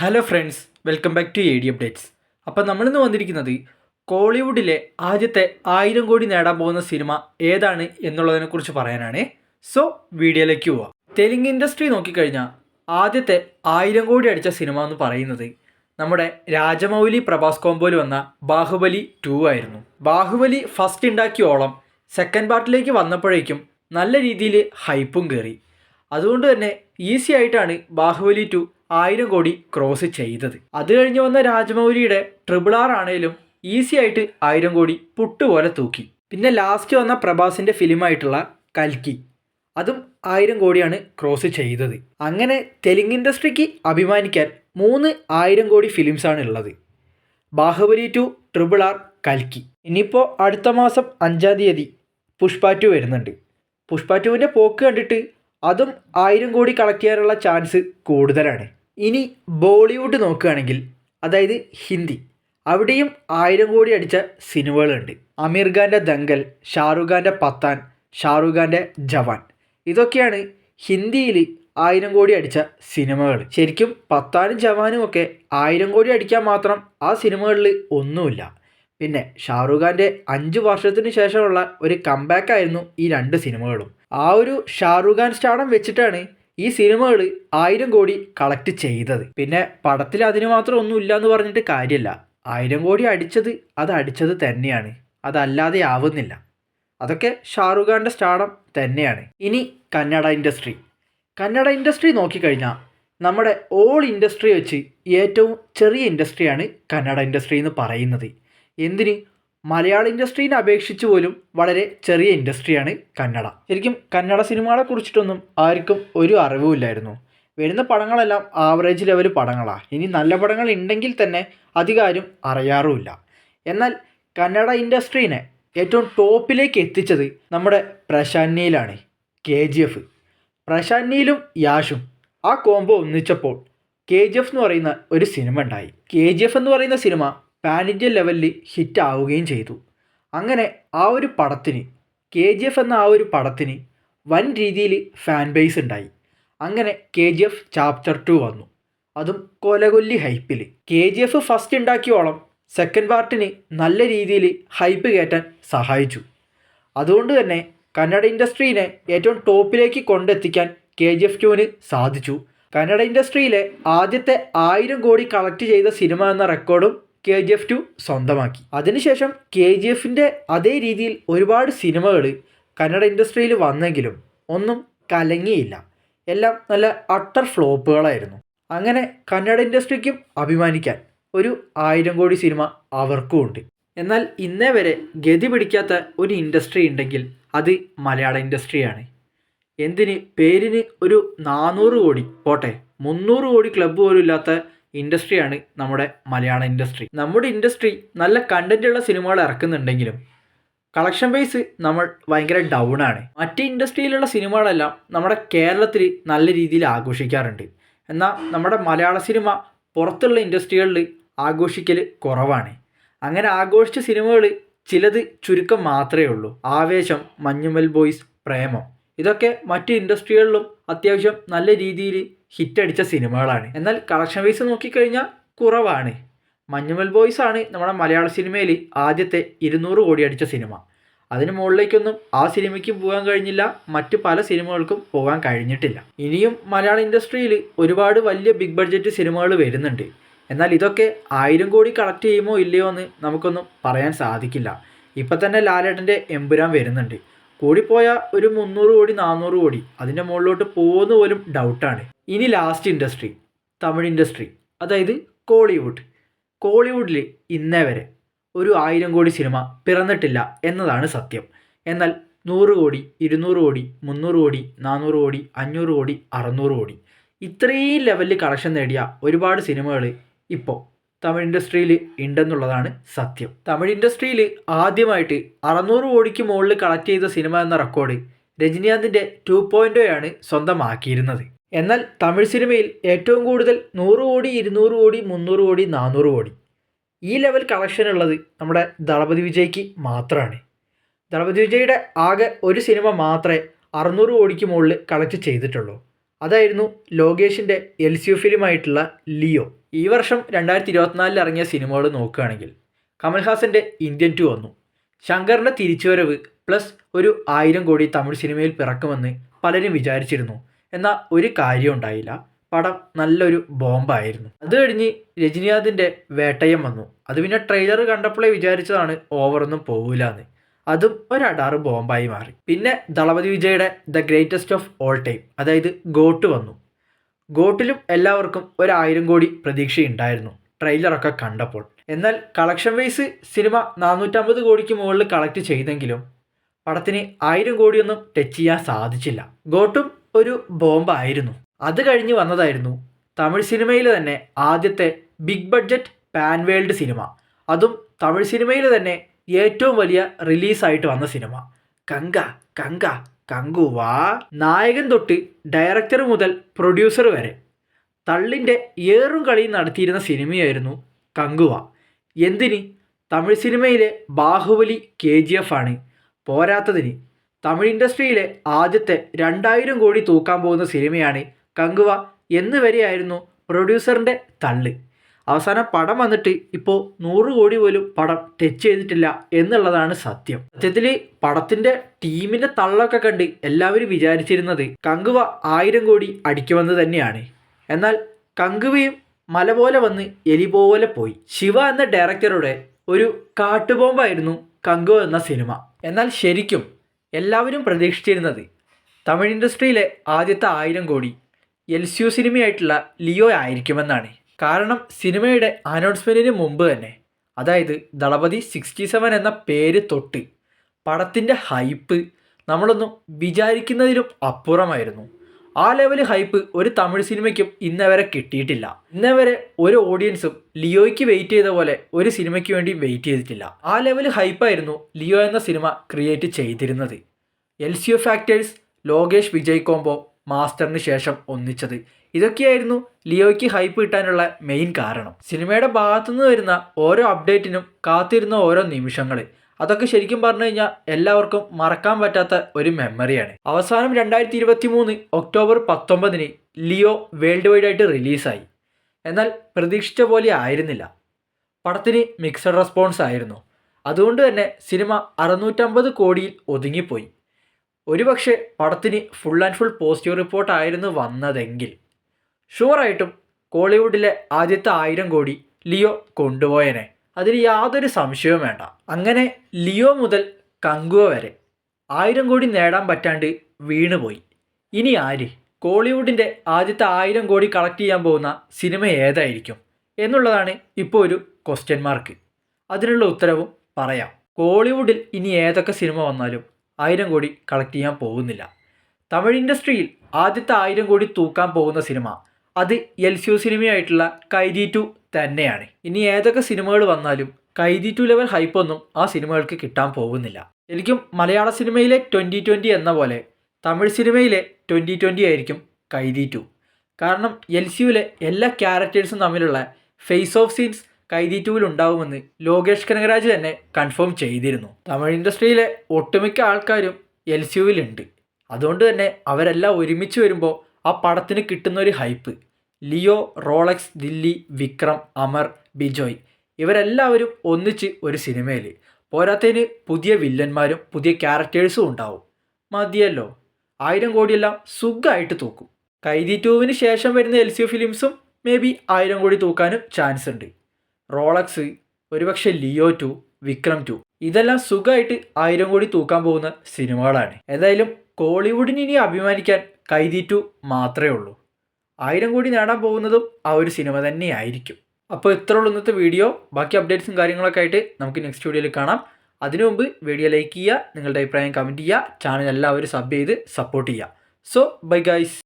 Hello friends welcome back to A D updates അപ്പം നമ്മളിന്ന് വന്നിരിക്കുന്നത് കോളിവുഡിലെ ആദ്യത്തെ ആയിരം കോടി നേടാൻ പോകുന്ന സിനിമ ഏതാണ് എന്നുള്ളതിനെക്കുറിച്ച് പറയാനാണ്. സോ വീഡിയോയിലേക്ക് പോവാം. തെലുങ്ക് ഇൻഡസ്ട്രി നോക്കിക്കഴിഞ്ഞാൽ ആദ്യത്തെ ആയിരം കോടി അടിച്ച സിനിമ എന്ന് പറയുന്നത് നമ്മുടെ രാജമൗലി പ്രഭാസ് കോമ്പോയിൽ വന്ന ബാഹുബലി ടു ആയിരുന്നു. ബാഹുബലി ഫസ്റ്റ് ഉണ്ടാക്കിയോളം സെക്കൻഡ് പാർട്ടിലേക്ക് വന്നപ്പോഴേക്കും നല്ല രീതിയിൽ ഹൈപ്പും കയറി അതുകൊണ്ട് തന്നെ ഈസി ആയിട്ടാണ് ബാഹുബലി ടു ആയിരം കോടി ക്രോസ് ചെയ്തത്. അത് കഴിഞ്ഞ് വന്ന രാജമൗലിയുടെ ട്രിപിൾ ആർ ആണേലും ഈസി ആയിട്ട് ആയിരം കോടി പുട്ടുപോലെ തൂക്കി. പിന്നെ ലാസ്റ്റ് വന്ന പ്രഭാസിന്റെ ഫിലിമായിട്ടുള്ള കൽക്കി. അതും ആയിരം കോടിയാണ് ക്രോസ് ചെയ്തത്. അങ്ങനെ തെലുങ്ക് ഇൻഡസ്ട്രിക്ക് അഭിമാനിക്കാൻ മൂന്ന് ആയിരം കോടി ഫിലിംസാണ് ഉള്ളത്. ബാഹുബലി ടു ട്രിപിൾ ആർ കൽക്കി. ഇനിയിപ്പോൾ അടുത്ത മാസം അഞ്ചാം തീയതി പുഷ്പ ടു വരുന്നുണ്ട്. പുഷ്പ ടുവിന്റെ പോക്ക് കണ്ടിട്ട് അതും ആയിരം കോടി കളക്ട് ചെയ്യാനുള്ള ചാൻസ് കൂടുതലാണ്. ഇനി ബോളിവുഡ് നോക്കുകയാണെങ്കിൽ അതായത് ഹിന്ദി അവിടെയും ആയിരം കോടി അടിച്ച സിനിമകളുണ്ട്. അമീർ ഖാന്റെ ദങ്കൽ ഷാറുഖ് ഖാന്റെ പത്താൻ ഷാറുഖ് ഖാന്റെ ജവാൻ. ഇതൊക്കെയാണ് ഹിന്ദിയിൽ ആയിരം കോടി അടിച്ച സിനിമകൾ. ശരിക്കും പത്താനും ജവാനും ഒക്കെ ആയിരം കോടി അടിക്കാൻ മാത്രം ആ സിനിമകളിൽ ഒന്നുമില്ല. പിന്നെ ഷാറുഖ് ഖാന്റെ അഞ്ച് വർഷത്തിന് ശേഷമുള്ള ഒരു കംബാക്ക് ആയിരുന്നു ഈ രണ്ട് സിനിമകളും. ആ ഒരു ഷാറുഖ് ഖാൻ സ്റ്റാഡം വെച്ചിട്ടാണ് ഈ സിനിമകൾ ആയിരം കോടി കളക്ട് ചെയ്തത്. പിന്നെ പടത്തിൽ അതിന് മാത്രം ഒന്നും ഇല്ല എന്ന് പറഞ്ഞിട്ട് കാര്യമല്ല ആയിരം കോടി അടിച്ചത് അത് അടിച്ചത് തന്നെയാണ്. അതല്ലാതെ ആവുന്നില്ല. അതൊക്കെ ഷാറുഖ് ഖാന്റെ സ്റ്റാർഡം തന്നെയാണ്. ഇനി കന്നഡ ഇൻഡസ്ട്രി. കന്നഡ ഇൻഡസ്ട്രി നോക്കിക്കഴിഞ്ഞാൽ നമ്മുടെ ഓൾ ഇൻഡസ്ട്രി വെച്ച് ഏറ്റവും ചെറിയ ഇൻഡസ്ട്രിയാണ് കന്നഡ ഇൻഡസ്ട്രി എന്ന് പറയുന്നത്. എന്തിന്? മലയാള ഇൻഡസ്ട്രീനെ അപേക്ഷിച്ച് പോലും വളരെ ചെറിയ ഇൻഡസ്ട്രിയാണ് കന്നഡ. ശരിക്കും കന്നഡ സിനിമകളെ കുറിച്ചിട്ടൊന്നും ആർക്കും ഒരു അറിവുമില്ലായിരുന്നു വരുന്ന പടങ്ങളെല്ലാം ആവറേജ് ലെവൽ പടങ്ങളാണ് ഇനി നല്ല പടങ്ങൾ ഉണ്ടെങ്കിൽ തന്നെ അധികാരം അറിയാറുമില്ല. എന്നാൽ കന്നഡ ഇൻഡസ്ട്രീനെ ഏറ്റവും ടോപ്പിലേക്ക് എത്തിച്ചത് നമ്മുടെ പ്രശാന്നിയിലാണ് കെ ജി എഫ്. പ്രശാന്നിയിലും യാഷും ആ കോംബോ ഒന്നിച്ചപ്പോൾ കെ ജി എഫ് എന്ന് പറയുന്ന ഒരു സിനിമ ഉണ്ടായി. കെ ജി എഫ് എന്ന് പറയുന്ന സിനിമ പാൻ ലെവലിൽ ഹിറ്റ് ആവുകയും ചെയ്തു. അങ്ങനെ ആ ഒരു പടത്തിന് കെ ജി എഫ് എന്ന ആ ഒരു പടത്തിന് വൻ രീതിയിൽ ഫാൻ ബേസ് ഉണ്ടായി. അങ്ങനെ K G F chapter two വന്നു. അതും കൊലകൊല്ലി ഹൈപ്പിൽ കെ ജി എഫ് ഫസ്റ്റ് ഉണ്ടാക്കിയോളം സെക്കൻഡ് പാർട്ടിന് നല്ല രീതിയിൽ ഹൈപ്പ് കയറ്റാൻ സഹായിച്ചു. അതുകൊണ്ട് തന്നെ കന്നഡ ഇൻഡസ്ട്രീനെ ഏറ്റവും ടോപ്പിലേക്ക് കൊണ്ടെത്തിക്കാൻ കെ ജി എഫ് ടുവിന് സാധിച്ചു. കന്നഡ ഇൻഡസ്ട്രിയിലെ ആദ്യത്തെ ആയിരം കോടി കളക്ട് ചെയ്ത സിനിമ എന്ന റെക്കോർഡും കെ ജി എഫ് ടു സ്വന്തമാക്കി. അതിനുശേഷം കെ ജി എഫിന്റെ അതേ രീതിയിൽ ഒരുപാട് സിനിമകൾ കന്നഡ ഇൻഡസ്ട്രിയിൽ വന്നെങ്കിലും ഒന്നും കലങ്ങിയില്ല. എല്ലാം നല്ല അട്ടർ ഫ്ലോപ്പുകളായിരുന്നു. അങ്ങനെ കന്നഡ ഇൻഡസ്ട്രിക്കും അഭിമാനിക്കാൻ ഒരു ആയിരം കോടി സിനിമ അവർക്കും ഉണ്ട് എന്നാൽ ഇന്നേ വരെ ഗതി പിടിക്കാത്ത ഒരു ഇൻഡസ്ട്രി ഉണ്ടെങ്കിൽ അത് മലയാള ഇൻഡസ്ട്രിയാണ്. എന്തിന് പേരിന് ഒരു നാനൂറ് കോടി പോട്ടെ മുന്നൂറ് കോടി ക്ലബ്ബ് പോലും ഇല്ലാത്ത ഇൻഡസ്ട്രിയാണ് നമ്മുടെ മലയാള ഇൻഡസ്ട്രി. നമ്മുടെ ഇൻഡസ്ട്രി നല്ല കണ്ടന്റുള്ള സിനിമകൾ ഇറക്കുന്നുണ്ടെങ്കിലും കളക്ഷൻ ബേസ് നമ്മൾ ഭയങ്കര ഡൗൺ ആണ്. മറ്റ് ഇൻഡസ്ട്രിയിലുള്ള സിനിമകളെല്ലാം നമ്മുടെ കേരളത്തിൽ നല്ല രീതിയിൽ ആഘോഷിക്കാറുണ്ട്. എന്നാൽ നമ്മുടെ മലയാള സിനിമ പുറത്തുള്ള ഇൻഡസ്ട്രികളിൽ ആഘോഷിക്കൽ കുറവാണ്. അങ്ങനെ ആഘോഷിച്ച സിനിമകൾ ചിലത് ചുരുക്കം മാത്രമേ ഉള്ളൂ. ആവേശം മഞ്ഞുമൽ ബോയ്സ് പ്രേമം. ഇതൊക്കെ മറ്റ് ഇൻഡസ്ട്രികളിലും അത്യാവശ്യം നല്ല രീതിയിൽ ഹിറ്റടിച്ച സിനിമകളാണ്. എന്നാൽ കളക്ഷൻ വൈസ് നോക്കിക്കഴിഞ്ഞാൽ കുറവാണ്. മഞ്ഞുമൽ ബോയ്സ് ആണ് നമ്മുടെ മലയാള സിനിമയിൽ ആദ്യത്തെ ഇരുന്നൂറ് കോടി അടിച്ച സിനിമ. അതിന് മുകളിലേക്കൊന്നും ആ സിനിമയ്ക്ക് പോകാൻ കഴിഞ്ഞില്ല. മറ്റ് പല സിനിമകൾക്കും പോകാൻ കഴിഞ്ഞിട്ടില്ല. ഇനിയും മലയാള ഇൻഡസ്ട്രിയിൽ ഒരുപാട് വലിയ ബിഗ് ബഡ്ജറ്റ് സിനിമകൾ വരുന്നുണ്ട്. എന്നാൽ ഇതൊക്കെ ആയിരം കോടി കളക്ട് ചെയ്യുമോ ഇല്ലയോ എന്ന് നമുക്കൊന്നും പറയാൻ സാധിക്കില്ല. ഇപ്പം തന്നെ ലാലേട്ടന്റെ എമ്പുരാൻ വരുന്നുണ്ട്. കൂടിപ്പോയ ഒരു മുന്നൂറ് കോടി നാനൂറ് കോടി. അതിന്റെ മുകളിലോട്ട് പോകുന്ന പോലും ഡൗട്ടാണ് ഇനി ലാസ്റ്റ് ഇൻഡസ്ട്രി തമിഴ് ഇൻഡസ്ട്രി അതായത് കോളിവുഡ്. കോളിവുഡിൽ ഇന്നേ വരെ ഒരു ആയിരം കോടി സിനിമ പിറന്നിട്ടില്ല എന്നതാണ് സത്യം. എന്നാൽ നൂറ് കോടി ഇരുന്നൂറ് കോടി മുന്നൂറ് കോടി നാനൂറ് കോടി അഞ്ഞൂറ് കോടി അറുന്നൂറ് കോടി. ഇത്രയും ലെവലിൽ കളക്ഷൻ നേടിയ ഒരുപാട് സിനിമകൾ ഇപ്പോൾ തമിഴ് ഇൻഡസ്ട്രിയിൽ ഉണ്ടെന്നുള്ളതാണ് സത്യം. തമിഴ് ഇൻഡസ്ട്രിയിൽ ആദ്യമായിട്ട് അറുന്നൂറ് കോടിക്ക് മുകളിൽ കളക്ട് ചെയ്ത സിനിമ എന്ന റെക്കോർഡ് രജനീകാന്തിന്റെ ടു പോയിന്റോയാണ് സ്വന്തമാക്കിയിരുന്നത്. എന്നാൽ തമിഴ് സിനിമയിൽ ഏറ്റവും കൂടുതൽ നൂറ് കോടി ഇരുന്നൂറ് കോടി മുന്നൂറ് കോടി നാനൂറ് കോടി. ഈ ലെവൽ കളക്ഷൻ ഉള്ളത് നമ്മുടെ ദളപതി വിജയ്ക്ക് മാത്രമാണ്. ദളപതി വിജയുടെ ആകെ ഒരു സിനിമ മാത്രമേ അറുന്നൂറ് കോടിക്ക് മുകളിൽ കളക്ട് ചെയ്തിട്ടുള്ളൂ. അതായിരുന്നു ലോകേഷിന്റെ എൽ സി ഫിലിമായിട്ടുള്ള ലിയോ. ഈ വർഷം രണ്ടായിരത്തി ഇരുപത്തിനാലിൽ ഇറങ്ങിയ സിനിമകൾ നോക്കുകയാണെങ്കിൽ കമൽഹാസന്റെ ഇന്ത്യൻ ടു വന്നു. ശങ്കറിന്റെ തിരിച്ചുവരവ് പ്ലസ് ഒരു ആയിരം കോടി തമിഴ് സിനിമയിൽ പിറക്കുമെന്ന് പലരും വിചാരിച്ചിരുന്നു. എന്നാൽ ഒരു കാര്യം ഉണ്ടായില്ല. പടം നല്ലൊരു ബോംബായിരുന്നു. അത് കഴിഞ്ഞ് രജനീകാന്തിന്റെ വേട്ടയം വന്നു. അത് പിന്നെ ട്രെയിലർ കണ്ടപ്പോഴേ വിചാരിച്ചതാണ് ഓവറൊന്നും പോകില്ല എന്ന് അതും ഒരു അടാറ് ബോംബായി മാറി. പിന്നെ ദളപതി വിജയുടെ the greatest of all time അതായത് ഗോട്ട് വന്നു. ഗോട്ടിലും എല്ലാവർക്കും ഒരായിരം കോടി പ്രതീക്ഷയുണ്ടായിരുന്നു ട്രെയിലറൊക്കെ കണ്ടപ്പോൾ. എന്നാൽ കളക്ഷൻ വൈസ് സിനിമ നാനൂറ്റമ്പത് കോടിക്ക് മുകളിൽ കളക്ട് ചെയ്തെങ്കിലും പടത്തിന് ആയിരം കോടിയൊന്നും ടച്ച് ചെയ്യാൻ സാധിച്ചില്ല. ഗോട്ടും ഒരു ബോംബായിരുന്നു. അത് കഴിഞ്ഞ് വന്നതായിരുന്നു തമിഴ് സിനിമയിൽ തന്നെ ആദ്യത്തെ big budget pan world cinema അതും തമിഴ് സിനിമയിൽ തന്നെ ഏറ്റവും വലിയ റിലീസായിട്ട് വന്ന സിനിമ. കങ്ക കങ്ക കങ്കുവാ നായകൻ തൊട്ട് ഡയറക്ടർ മുതൽ പ്രൊഡ്യൂസർ വരെ. തള്ളിന്റെ ഏറും കളിയും നടത്തിയിരുന്ന സിനിമയായിരുന്നു കങ്കുവ എന്തിന്? തമിഴ് സിനിമയിലെ ബാഹുബലി കെ ജി എഫ് ആണ്. പോരാത്തതിന്. തമിഴ് ഇൻഡസ്ട്രിയിലെ ആദ്യത്തെ രണ്ടായിരം കോടി തൂക്കാൻ പോകുന്ന സിനിമയാണ് കങ്കുവ എന്ന് വരെയായിരുന്നു പ്രൊഡ്യൂസറിന്റെ തള്ള്. അവസാനം പടം വന്നിട്ട് ഇപ്പോൾ നൂറ് കോടി പോലും പടം ടച്ച് ചെയ്തിട്ടില്ല എന്നുള്ളതാണ് സത്യം. സത്യത്തിൽ പടത്തിന്റെ ടീമിന്റെ തള്ളൊക്കെ കണ്ട് എല്ലാവരും വിചാരിച്ചിരുന്നത് കങ്കുവ ആയിരം കോടി അടിക്കുമെന്ന് തന്നെയാണ്. എന്നാൽ കങ്കുവയും മല പോലെ വന്ന് എലി പോലെ പോയി. ശിവ എന്ന ഡയറക്ടറുടെ ഒരു കാട്ടുബോംബായിരുന്നു കങ്കുവ എന്ന സിനിമ. എന്നാൽ ശരിക്കും എല്ലാവരും പ്രതീക്ഷിച്ചിരുന്നത് തമിഴ് ഇൻഡസ്ട്രിയിലെ ആദ്യത്തെ ആയിരം കോടി എൽ സിയു സിനിമയായിട്ടുള്ള ലിയോ ആയിരിക്കുമെന്നാണ്. കാരണം സിനിമയുടെ അനൗൺസ്മെന്റിന് മുമ്പ് തന്നെ അതായത് ദളപതി സിക്സ്റ്റി സെവൻ എന്ന പേര് തൊട്ട് പടത്തിന്റെ ഹൈപ്പ് നമ്മളൊന്നും വിചാരിക്കുന്നതിലും അപ്പുറമായിരുന്നു. ആ ലെവൽ ഹൈപ്പ് ഒരു തമിഴ് സിനിമയ്ക്കും ഇന്നവരെ കിട്ടിയിട്ടില്ല. ഇന്നവരെ ഒരു ഓഡിയൻസും ലിയോയ്ക്ക് വെയിറ്റ് ചെയ്ത പോലെ ഒരു സിനിമയ്ക്ക് വേണ്ടി വെയിറ്റ് ചെയ്തിട്ടില്ല. ആ ലെവൽ ഹൈപ്പായിരുന്നു ലിയോ എന്ന സിനിമ ക്രിയേറ്റ് ചെയ്തിരുന്നത്. L C O factors Lokesh Vijay combo മാസ്റ്ററിന് ശേഷം ഒന്നിച്ചത്. ഇതൊക്കെയായിരുന്നു ലിയോയ്ക്ക് ഹൈപ്പ് കിട്ടാനുള്ള മെയിൻ കാരണം. സിനിമയുടെ ഭാഗത്തുനിന്ന് വരുന്ന ഓരോ അപ്ഡേറ്റിനും കാത്തിരുന്ന ഓരോ നിമിഷങ്ങൾ അതൊക്കെ ശരിക്കും പറഞ്ഞു കഴിഞ്ഞാൽ എല്ലാവർക്കും മറക്കാൻ പറ്റാത്ത ഒരു മെമ്മറിയാണ് അവസാനം രണ്ടായിരത്തി ഇരുപത്തി മൂന്ന് ഒക്ടോബർ പത്തൊമ്പതിന് ലിയോ വേൾഡ് വൈഡ് ആയിട്ട് റിലീസായി എന്നാൽ പ്രതീക്ഷിച്ച പോലെ ആയിരുന്നില്ല. പടത്തിന് മിക്സഡ് റെസ്പോൺസ് ആയിരുന്നു. അതുകൊണ്ട് തന്നെ സിനിമ അറുന്നൂറ്റമ്പത് കോടിയിൽ ഒതുങ്ങിപ്പോയി. ഒരുപക്ഷെ പടത്തിന് full and full positive report ആയിരുന്നു വന്നതെങ്കിൽ. ഷുവറായിട്ടും കോളിവുഡിലെ ആദ്യത്തെ ആയിരം കോടി ലിയോ കൊണ്ടുപോയനെ. അതിൽ യാതൊരു സംശയവും വേണ്ട. അങ്ങനെ ലിയോ മുതൽ കങ്കുവ വരെ ആയിരം കോടി നേടാൻ പറ്റാണ്ട് വീണുപോയി. ഇനി ആര് കോളിവുഡിന്റെ ആദ്യത്തെ ആയിരം കോടി കളക്ട് ചെയ്യാൻ പോകുന്ന സിനിമ ഏതായിരിക്കും എന്നുള്ളതാണ് ഇപ്പോൾ ഒരു ക്വസ്റ്റ്യൻ മാർക്ക് അതിനുള്ള ഉത്തരവും പറയാം. കോളിവുഡിൽ ഇനി ഏതൊക്കെ സിനിമ വന്നാലും ആയിരം കോടി കളക്ട് ചെയ്യാൻ പോകുന്നില്ല. തമിഴ് ഇൻഡസ്ട്രിയിൽ ആദ്യത്തെ ആയിരം കോടി തൂക്കാൻ പോകുന്ന സിനിമ അത് എൽ സി സിനിമയായിട്ടുള്ള കൈദി ടു തന്നെയാണ്. ഇനി ഏതൊക്കെ സിനിമകൾ വന്നാലും കൈദി ടു ലെവൽ ഹൈപ്പൊന്നും ആ സിനിമകൾക്ക് കിട്ടാൻ പോകുന്നില്ല. എനിക്കും മലയാള സിനിമയിലെ ട്വന്റി ട്വന്റി എന്ന പോലെ തമിഴ് സിനിമയിലെ ട്വന്റി ട്വന്റി ആയിരിക്കും കൈദി ടു. കാരണം എൽ എല്ലാ ക്യാരക്ടേഴ്സും തമ്മിലുള്ള ഫേസ് ഓഫ് സീൻസ് കൈദി ടൂവിൽ ഉണ്ടാവുമെന്ന് ലോകേഷ് കനകരാജ് തന്നെ കൺഫേം ചെയ്തിരുന്നു. തമിഴ് ഇൻഡസ്ട്രിയിലെ ഒട്ടുമിക്ക ആൾക്കാരും എൽ അതുകൊണ്ട് തന്നെ അവരെല്ലാം ഒരുമിച്ച് വരുമ്പോൾ ആ പടത്തിന് കിട്ടുന്ന ഒരു hype. Leo Rolex Dilli Vikram Amar Bijoy ഇവരെല്ലാവരും ഒന്നിച്ച് ഒരു സിനിമയിൽ പോരാത്തതിന് പുതിയ വില്ലന്മാരും പുതിയ ക്യാരക്ടേഴ്സും ഉണ്ടാവും. മതിയല്ലോ. ആയിരം കോടിയെല്ലാം സുഖമായിട്ട് തൂക്കും. കൈദി ടൂവിന് ശേഷം വരുന്ന എൽ സി ഫിലിംസും മേ ബി ആയിരം കോടി തൂക്കാനും ചാൻസ് ഉണ്ട് റോളക്സ് ഒരുപക്ഷെ ലിയോ ടു വിക്രം ടു ഇതെല്ലാം സുഖമായിട്ട് ആയിരം കോടി തൂക്കാൻ പോകുന്ന സിനിമകളാണ്. എന്തായാലും കോളിവുഡിന് ഇനി അഭിമാനിക്കാൻ കൈതി ടു മാത്രമേ ഉള്ളൂ. ആയിരം കോടി നേടാൻ പോകുന്നതും ആ ഒരു സിനിമ തന്നെയായിരിക്കും. അപ്പോൾ ഇത്ര ഉള്ളൂ ഇന്നത്തെ വീഡിയോ. ബാക്കി അപ്ഡേറ്റ്സും കാര്യങ്ങളൊക്കെ ആയിട്ട് നമുക്ക് നെക്സ്റ്റ് വീഡിയോയിൽ കാണാം. അതിനു മുമ്പ് വീഡിയോ ലൈക്ക് ചെയ്യുക നിങ്ങളുടെ അഭിപ്രായം കമന്റ് ചെയ്യുക ചാനൽ എല്ലാവരും സബ് ചെയ്ത് സപ്പോർട്ട് ചെയ്യുക. So bye guys